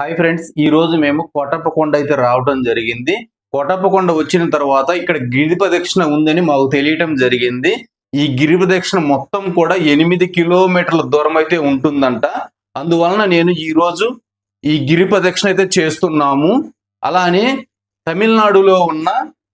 Hi friends ఈ రోజు మేము కోటప్పకొండ అయితే రావడం జరిగింది. కోటప్పకొండ వచ్చిన తర్వాత ఇక్కడ గిరి ప్రదక్షిణ ఉందని మాకు తెలియటం జరిగింది. ఈ గిరి ప్రదక్షిణ మొత్తం కూడా ఎనిమిది కిలోమీటర్ల దూరం అయితే ఉంటుందంట. అందువలన నేను ఈ రోజు ఈ గిరి ప్రదక్షిణ అయితే చేస్తున్నాము. అలానే తమిళనాడులో ఉన్న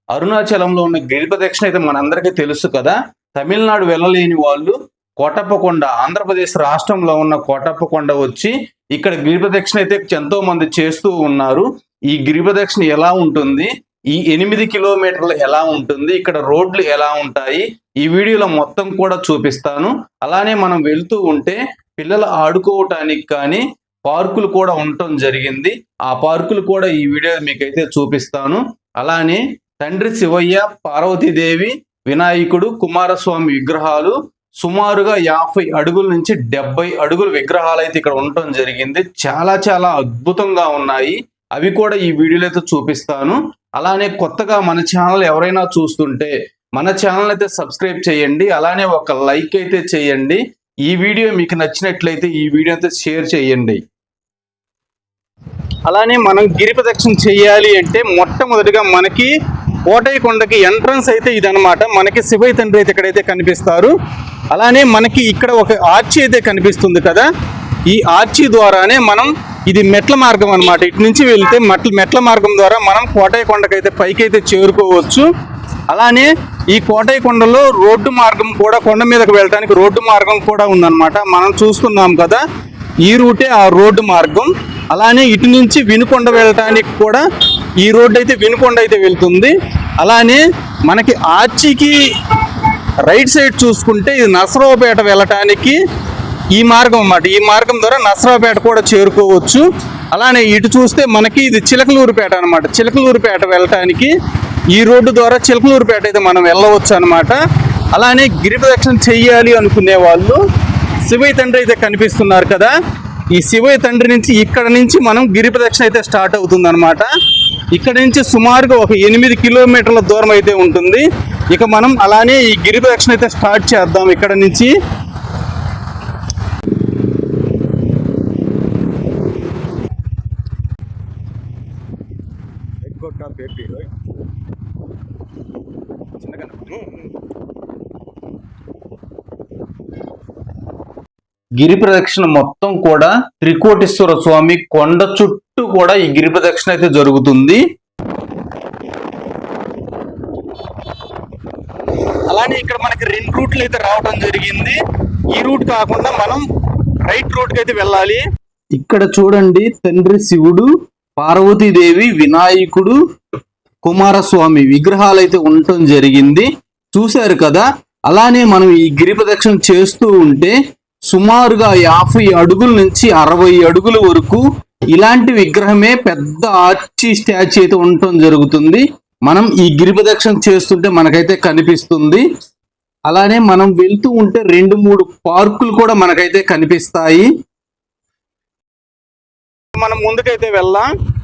అరుణాచలంలో ఉన్న గిరి ప్రదక్షిణ అయితే మనందరికీ తెలుసు కదా. తమిళనాడు వెళ్ళలేని వాళ్ళు కోటప్పకొండ ఆంధ్రప్రదేశ్ రాష్ట్రంలో ఉన్న కోటప్పకొండ వచ్చి ఇక్కడ గిరి ప్రదక్షిణ అయితే ఎంతో మంది చేస్తూ ఉన్నారు. ఈ గిరి ప్రదక్షిణ ఎలా ఉంటుంది? ఈ ఎనిమిది కిలోమీటర్లు ఎలా ఉంటుంది? ఇక్కడ రోడ్లు ఎలా ఉంటాయి? ఈ వీడియోలో మొత్తం కూడా చూపిస్తాను. అలానే మనం వెళ్తూ ఉంటే పిల్లలు ఆడుకోవటానికి కానీ పార్కులు కూడా ఉండటం జరిగింది. ఆ పార్కులు కూడా ఈ వీడియో మీకైతే చూపిస్తాను. అలానే తండ్రి శివయ్య పార్వతీదేవి వినాయకుడు కుమారస్వామి విగ్రహాలు సుమారుగా యాభై అడుగుల నుంచి డెబ్బై అడుగుల విగ్రహాలు అయితే ఇక్కడ ఉండటం జరిగింది. చాలా చాలా అద్భుతంగా ఉన్నాయి. అవి కూడా ఈ వీడియోలో అయితే చూపిస్తాను. అలానే కొత్తగా మన ఛానల్ ఎవరైనా చూస్తుంటే మన ఛానల్ అయితే సబ్స్క్రైబ్ చేయండి. అలానే ఒక లైక్ అయితే చేయండి. ఈ వీడియో మీకు నచ్చినట్లయితే ఈ వీడియో అయితే షేర్ చేయండి. అలానే మనం గిరి ప్రదక్షిణ చేయాలి అంటే మొట్టమొదటిగా మనకి కోటయ్య కొండకి ఎంట్రన్స్ అయితే ఇదనమాట మనకి శివయ్య తండ్రి అయితే ఇక్కడైతే కనిపిస్తారు. అలానే మనకి ఇక్కడ ఒక ఆర్చి అయితే కనిపిస్తుంది కదా ఈ ఆర్చి ద్వారానే మనం ఇది మెట్ల మార్గం అన్నమాట. ఇటు నుంచి వెళ్తే మెట్ల మెట్ల మార్గం ద్వారా మనం కోటయ్య కొండకైతే చేరుకోవచ్చు. అలానే ఈ కోటయ్య కొండలో రోడ్డు మార్గం కూడా కొండ మీదకి వెళ్ళడానికి రోడ్డు మార్గం కూడా ఉందన్నమాట. మనం చూస్తున్నాం కదా ఈ రూటే ఆ రోడ్డు మార్గం. అలానే ఇటు నుంచి వినుకొండ వెళ్ళటానికి కూడా ఈ రోడ్డు అయితే వినుకొండ అయితే వెళ్తుంది. అలానే మనకి ఆర్చికి రైట్ సైడ్ చూసుకుంటే ఇది నసరావుపేట వెళ్ళటానికి ఈ మార్గం అన్నమాట. ఈ మార్గం ద్వారా నసరావుపేట కూడా చేరుకోవచ్చు. అలానే ఇటు చూస్తే మనకి ఇది చిలకలూరుపేట అనమాట చిలకలూరుపేట వెళ్ళటానికి ఈ రోడ్డు ద్వారా చిలకలూరుపేట అయితే మనం వెళ్ళవచ్చు అనమాట అలానే గిరిప్రదక్షిణ చేయాలి చెయ్యాలి అనుకునే వాళ్ళు శివయ్య తండ్రి అయితే కనిపిస్తున్నారు కదా. ఈ శివయ్య తండ్రి నుంచి ఇక్కడ నుంచి మనం గిరిప్రదక్షిణ అయితే స్టార్ట్ అవుతుంది అనమాట ఇక్కడ నుంచి సుమారుగా ఒక ఎనిమిది కిలోమీటర్ల దూరం అయితే ఉంటుంది. ఇక మనం అలానే ఈ గిరి ప్రదక్షిణ అయితే స్టార్ట్ చేద్దాం ఇక్కడ నుంచి. గిరి ప్రదక్షిణ మొత్తం కూడా త్రికోటేశ్వర స్వామి కొండ చుట్టూ కూడా ఈ గిరి ప్రదక్షిణ అయితే జరుగుతుంది. అలానే ఇక్కడ మనకి రెండు రూట్లు అయితే రావడం జరిగింది. ఈ రూట్ కాకుండా మనం రైట్ రూట్ అయితే వెళ్ళాలి. ఇక్కడ చూడండి తండ్రి శివుడు పార్వతీదేవి వినాయకుడు కుమారస్వామి విగ్రహాలు అయితే ఉండటం జరిగింది. చూశారు కదా? అలానే మనం ఈ గిరి ప్రదక్షిణ చేస్తూ ఉంటే సుమారుగా యాభై అడుగుల నుంచి అరవై అడుగుల వరకు ఇలాంటి విగ్రహమే పెద్ద ఆర్చి స్టాచ్యూ అయితే ఉండటం జరుగుతుంది. మనం ఈ గిరిప్రదక్షిణ చేస్తుంటే మనకైతే కనిపిస్తుంది. అలానే మనం వెళ్తూ ఉంటే రెండు మూడు పార్కులు కూడా మనకైతే కనిపిస్తాయి. మనం ముందుకైతే వెళ్దాం.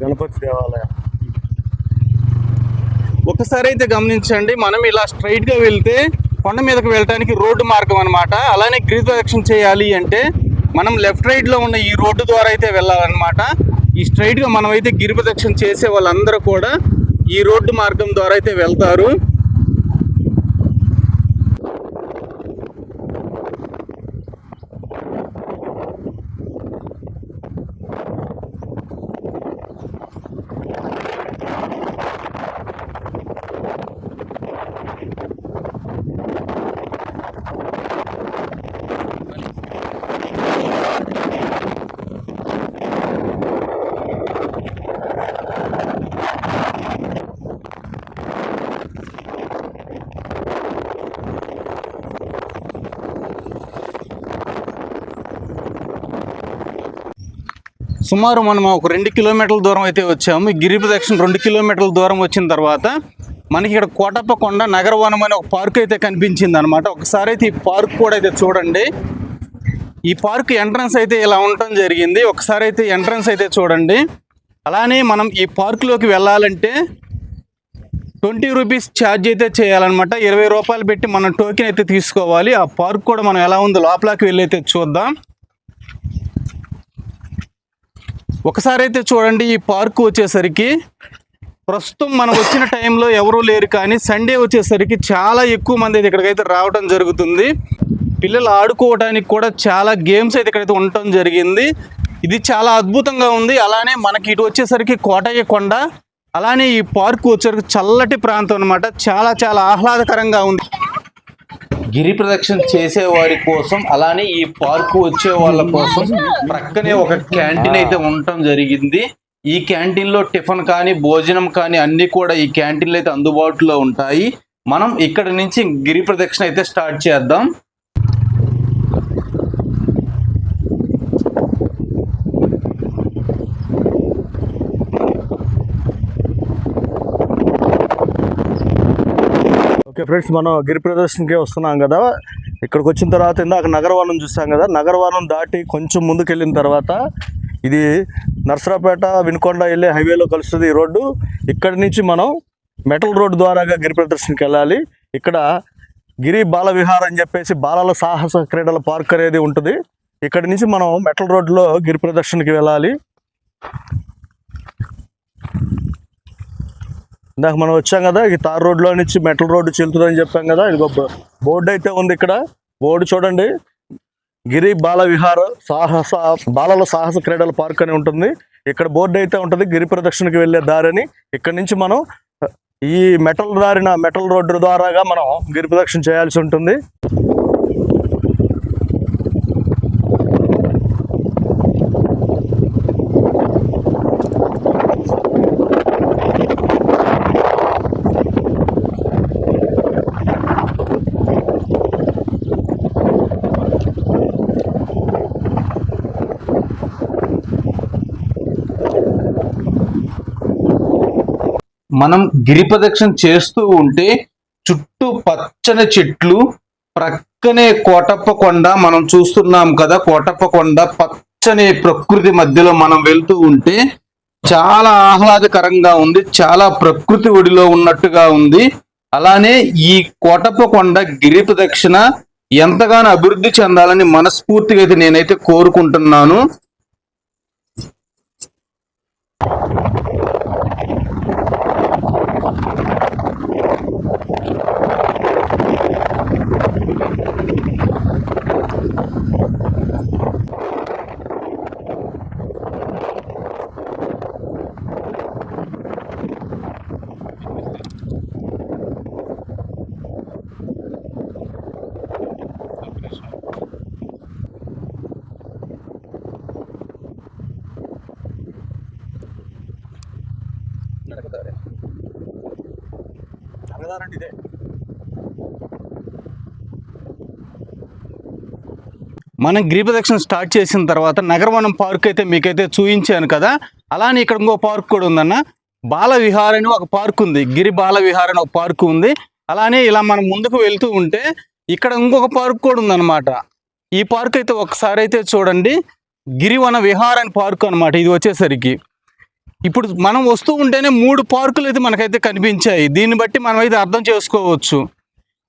గణపతి దేవాలయం. ఒకసారి అయితే గమనించండి మనం ఇలా స్ట్రైట్గా వెళ్తే కొండ మీదకి వెళ్ళడానికి రోడ్డు మార్గం అన్నమాట. అలానే గిరి ప్రదక్షిణ చేయాలి అంటే మనం లెఫ్ట్ రైట్లో ఉన్న ఈ రోడ్డు ద్వారా అయితే వెళ్ళాలన్నమాట. ఈ స్ట్రైట్గా మనం అయితే గిరి ప్రదక్షిణ చేసే వాళ్ళందరూ కూడా ఈ రోడ్డు మార్గం ద్వారా అయితే వెళ్తారు. సుమారు మనం ఒక రెండు కిలోమీటర్ల దూరం అయితే వచ్చాము. ఈ గిరి ప్రదక్షిణ రెండు కిలోమీటర్ల దూరం వచ్చిన తర్వాత మనకి ఇక్కడ కోటప్ప కొండ నగరవనం అనే ఒక పార్క్ అయితే కనిపించింది అనమాట ఒకసారి అయితే ఈ పార్క్ కూడా అయితే చూడండి. ఈ పార్క్ ఎంట్రన్స్ అయితే ఇలా ఉండటం జరిగింది. ఒకసారి అయితే ఎంట్రన్స్ అయితే చూడండి. అలానే మనం ఈ పార్కులోకి వెళ్ళాలంటే ట్వంటీ రూపీస్ ఛార్జ్ అయితే చేయాలన్నమాట. ఇరవై రూపాయలు పెట్టి మనం టోకెన్ అయితే తీసుకోవాలి. ఆ పార్క్ కూడా మనం ఎలా ఉందో లోపలికి వెళ్ళి అయితే చూద్దాం. ఒకసారి అయితే చూడండి ఈ పార్క్ వచ్చేసరికి ప్రస్తుతం మనం వచ్చిన టైంలో ఎవరూ లేరు కానీ సండే వచ్చేసరికి చాలా ఎక్కువ మంది అయితే ఇక్కడికైతే రావడం జరుగుతుంది. పిల్లలు ఆడుకోవడానికి కూడా చాలా గేమ్స్ అయితే ఇక్కడైతే ఉండటం జరిగింది. ఇది చాలా అద్భుతంగా ఉంది. అలానే మనకి ఇటు వచ్చేసరికి కోటయ్య కొండ అలానే ఈ పార్క్ వచ్చేసరికి చల్లటి ప్రాంతం అన్నమాట. చాలా చాలా ఆహ్లాదకరంగా ఉంది. గిరి ప్రదక్షిణ చేసే వారి కోసం అలానే ఈ పార్క్ వచ్చే వాళ్ళ కోసం ప్రక్కనే ఒక క్యాంటీన్ అయితే ఉండటం జరిగింది. ఈ క్యాంటీన్లో టిఫిన్ కానీ భోజనం కానీ అన్ని కూడా ఈ క్యాంటీన్లు అయితే అందుబాటులో ఉంటాయి. మనం ఇక్కడ నుంచి గిరి ప్రదక్షిణ అయితే స్టార్ట్ చేద్దాం. ఫ్రెండ్స్ మనం గిరి ప్రదర్శనకే వస్తున్నాం కదా. ఇక్కడికి వచ్చిన తర్వాత ఇందాక నగరవనం చూస్తాం కదా. నగరవనం దాటి కొంచెం ముందుకు వెళ్ళిన తర్వాత ఇది నర్సరాపేట వినుకొండ వెళ్ళే హైవేలో కలుస్తుంది ఈ రోడ్డు. ఇక్కడి నుంచి మనం మెటల్ రోడ్డు ద్వారాగా గిరి ప్రదర్శనకి వెళ్ళాలి. ఇక్కడ గిరి బాల విహార్ అని చెప్పేసి బాలల సాహస క్రీడల పార్క్ అనేది ఉంటుంది. ఇక్కడి నుంచి మనం మెటల్ రోడ్లో గిరి ప్రదర్శనకి వెళ్ళాలి. ఇందాక మనం వచ్చాం కదా ఈ తార్ రోడ్లో నుంచి మెటల్ రోడ్డు చెల్లుతుందని చెప్పాం కదా ఇది బోర్డు అయితే ఉంది ఇక్కడ. బోర్డు చూడండి. గిరి బాల విహార్ సాహస బాలల సాహస క్రీడల పార్క్ అని ఉంటుంది. ఇక్కడ బోర్డు అయితే ఉంటుంది గిరి ప్రదక్షిణకి వెళ్ళే దారిని ఇక్కడ నుంచి మనం ఈ మెటల్ దారిన మెటల్ రోడ్డు ద్వారాగా మనం గిరి ప్రదక్షిణ చేయాల్సి ఉంటుంది. మనం గిరి ప్రదక్షిణ చేస్తూ ఉంటే చుట్టూ పచ్చని చెట్లు ప్రక్కనే కోటప్ప కొండ మనం చూస్తున్నాం కదా. కోటప్ప కొండ పచ్చని ప్రకృతి మధ్యలో మనం వెళ్తూ ఉంటే చాలా ఆహ్లాదకరంగా ఉంది చాలా ప్రకృతి ఒడిలో ఉన్నట్టుగా ఉంది. అలానే ఈ కోటప్ప కొండ గిరి ప్రదక్షిణ ఎంతగానో అభివృద్ధి చెందాలని మనస్ఫూర్తిగా అయితే నేనైతే కోరుకుంటున్నాను. ఇదే. మనం గిరి స్టార్ట్ చేసిన తర్వాత నగరవనం పార్క్ అయితే మీకైతే చూపించాను కదా. అలానే ఇక్కడ ఇంకో పార్క్ కూడా ఉందన్న. బాల విహార్ అని ఒక పార్క్ ఉంది. గిరి బాల విహార్ అని ఒక పార్క్ ఉంది. అలానే ఇలా మనం ముందుకు వెళ్తూ ఉంటే ఇక్కడ ఇంకొక పార్క్ కూడా ఉందన్నమాట. ఈ పార్క్ అయితే ఒకసారి అయితే చూడండి. గిరివన విహార్ అని పార్క్ అన్నమాట. ఇది వచ్చేసరికి. ఇప్పుడు మనం వస్తూ ఉంటేనే మూడు పార్కులు అయితే మనకైతే కనిపించాయి. దీన్ని బట్టి మనం అయితే అర్థం చేసుకోవచ్చు.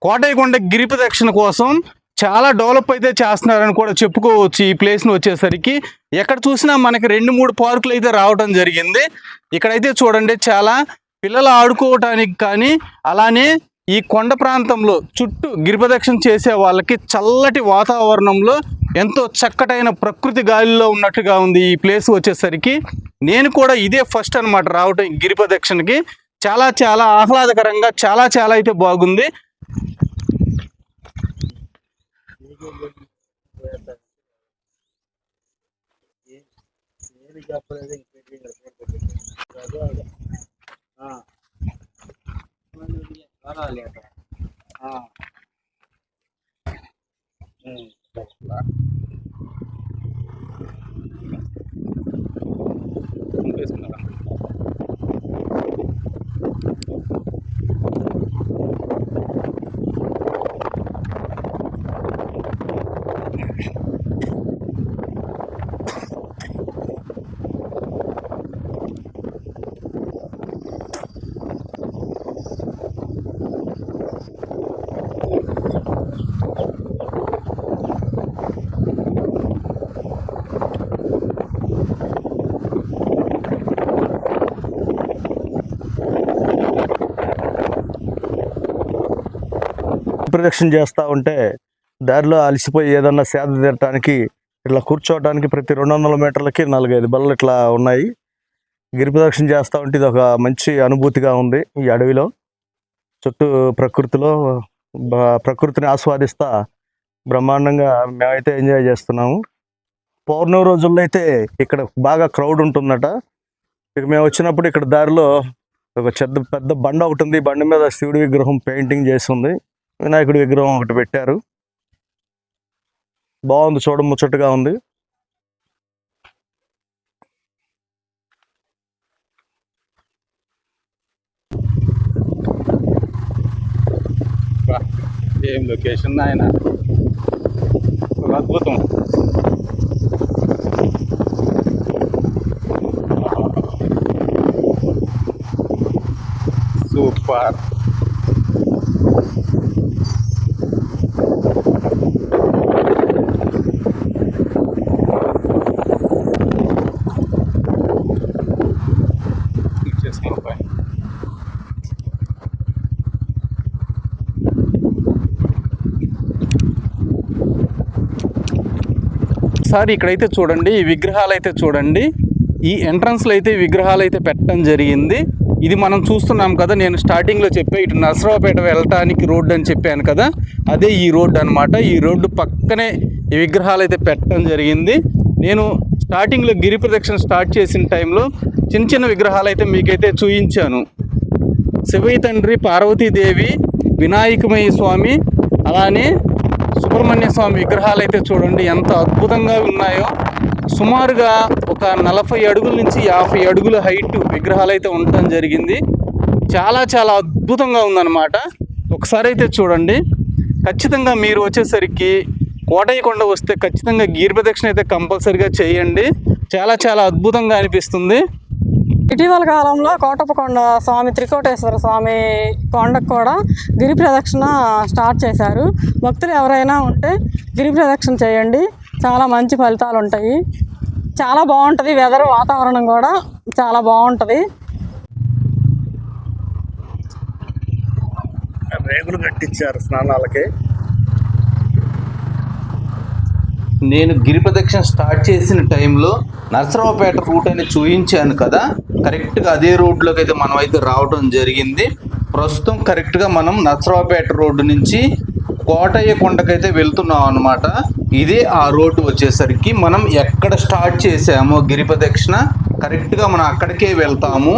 కోటయ్యకొండ గిరి ప్రదక్షిణ కోసం చాలా డెవలప్ అయితే చేస్తున్నారని కూడా చెప్పుకోవచ్చు ఈ ప్లేస్ని వచ్చేసరికి. ఎక్కడ చూసినా మనకి రెండు మూడు పార్కులు అయితే రావడం జరిగింది. ఇక్కడైతే చూడండి చాలా పిల్లలు ఆడుకోవటానికి కానీ అలానే ఈ కొండ ప్రాంతంలో చుట్టూ గిరిప్రదక్షిణ చేసే వాళ్ళకి చల్లటి వాతావరణంలో ఎంతో చక్కటైన ప్రకృతి గాలిలో ఉన్నట్టుగా ఉంది ఈ ప్లేస్ వచ్చేసరికి. నేను కూడా ఇదే ఫస్ట్ అనమాట రావటం గిరిపదక్షిణకి చాలా చాలా ఆహ్లాదకరంగా చాలా చాలా అయితే బాగుంది. ఆ. Thanks for that. ప్రదక్షిణ చేస్తూ ఉంటే దారిలో అలసిపోయి ఏదన్నా సేద తీరటానికి ఇట్లా కూర్చోవడానికి ప్రతి రెండు వందల మీటర్లకి నాలుగైదు బల్లలు ఇట్లా ఉన్నాయి. గిరి ప్రదక్షిణ చేస్తూ ఉంటే ఇది ఒక మంచి అనుభూతిగా ఉంది ఈ అడవిలో. చుట్టూ ప్రకృతిలో ప్రకృతిని ఆస్వాదిస్తా బ్రహ్మాండంగా మేమైతే ఎంజాయ్ చేస్తున్నాము. పౌర్ణమి రోజుల్లో అయితే ఇక్కడ బాగా క్రౌడ్ ఉంటుందట. ఇక మేము వచ్చినప్పుడు ఇక్కడ దారిలో ఒక చెద్ద పెద్ద బండ ఒకటి ఉంది. బండి మీద శివుడి విగ్రహం పెయింటింగ్ చేసి ఉంది. వినాయకుడి విగ్రహం ఒకటి పెట్టారు. బాగుంది చూడ ముచ్చటగా ఉంది. ఏం లొకేషన్ ఆయన అద్భుతం. సూపర్. ఒకసారి ఇక్కడైతే చూడండి ఈ విగ్రహాలు అయితే చూడండి. ఈ ఎంట్రన్స్లో అయితే విగ్రహాలు అయితే పెట్టడం జరిగింది. ఇది మనం చూస్తున్నాం కదా నేను స్టార్టింగ్లో చెప్పే ఇటు నరసరావుపేట వెళ్ళటానికి రోడ్డు అని చెప్పాను కదా అదే ఈ రోడ్డు అనమాట ఈ రోడ్డు పక్కనే ఈ విగ్రహాలు అయితే పెట్టడం జరిగింది. నేను స్టార్టింగ్లో గిరి ప్రదక్షిణ స్టార్ట్ చేసిన టైంలో చిన్న చిన్న విగ్రహాలు అయితే మీకైతే చూపించాను శివయ్య తండ్రి పార్వతీదేవి వినాయకమయ్య స్వామి అలానే సుబ్రహ్మణ్య స్వామి విగ్రహాలు అయితే చూడండి ఎంత అద్భుతంగా ఉన్నాయో. సుమారుగా ఒక నలభై అడుగుల నుంచి యాభై అడుగుల హైట్ విగ్రహాలు అయితే ఉండటం జరిగింది. చాలా చాలా అద్భుతంగా ఉందన్నమాట. ఒకసారి అయితే చూడండి. ఖచ్చితంగా మీరు వచ్చేసరికి కోటయ్యకొండ వస్తే ఖచ్చితంగా గీర్ ప్రదక్షిణ అయితే కంపల్సరిగా చేయండి. చాలా చాలా అద్భుతంగా అనిపిస్తుంది. ఇటీవల కాలంలో కోటప్పకొండ స్వామి త్రికోటేశ్వర స్వామి కొండకు కూడా గిరి ప్రదక్షిణ స్టార్ట్ చేశారు. భక్తులు ఎవరైనా ఉంటే గిరి ప్రదక్షిణ చేయండి. చాలా మంచి ఫలితాలు ఉంటాయి. చాలా బాగుంటుంది వెదర్ వాతావరణం కూడా చాలా బాగుంటుంది. రేగులు కట్టించారు స్నానాలకి. నేను గిరి ప్రదక్షిణ స్టార్ట్ చేసిన టైంలో నరసరావుపేట రూట్ అని చూపించాను కదా కరెక్ట్గా అదే రూట్లోకి అయితే మనం అయితే రావడం జరిగింది. ప్రస్తుతం కరెక్ట్గా మనం నరసరావుపేట రోడ్డు నుంచి కోటయ్య కొండకైతే వెళ్తున్నాం అనమాట ఇదే ఆ రోడ్డు వచ్చేసరికి మనం ఎక్కడ స్టార్ట్ చేసామో గిరి ప్రదక్షిణ కరెక్ట్గా మనం అక్కడికే వెళ్తాము.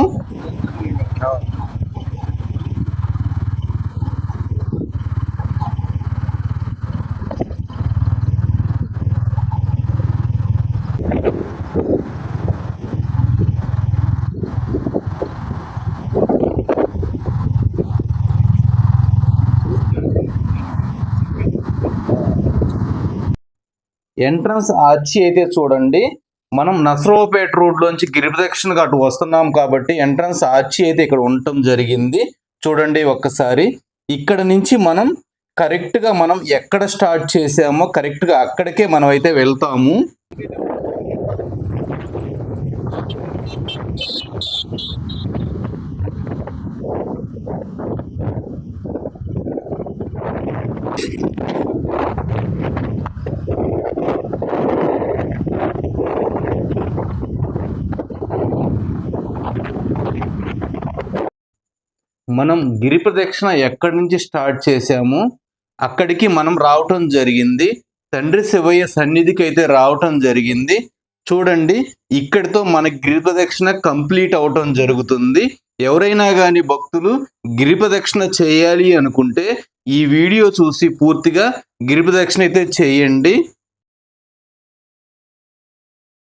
ఎంట్రన్స్ ఆర్చి అయితే చూడండి మనం నసరావుపేట రోడ్లోంచి గిరి ప్రదక్షిణకు అటు వస్తున్నాం కాబట్టి ఎంట్రన్స్ ఆర్చి అయితే ఇక్కడ ఉండటం జరిగింది. చూడండి ఒక్కసారి ఇక్కడ నుంచి మనం కరెక్ట్గా మనం ఎక్కడ స్టార్ట్ చేసామో కరెక్ట్గా అక్కడికే మనం అయితే వెళ్తాము. మనం గిరి ప్రదక్షిణ ఎక్కడి నుంచి స్టార్ట్ చేసామో అక్కడికి మనం రావటం జరిగింది. తండ్రి శివయ్య సన్నిధికి అయితే రావటం జరిగింది. చూడండి ఇక్కడితో మన గిరి ప్రదక్షిణ కంప్లీట్ అవటం జరుగుతుంది. ఎవరైనా కానీ భక్తులు గిరి ప్రదక్షిణ చేయాలి అనుకుంటే ఈ వీడియో చూసి పూర్తిగా గిరి ప్రదక్షిణ అయితే చేయండి.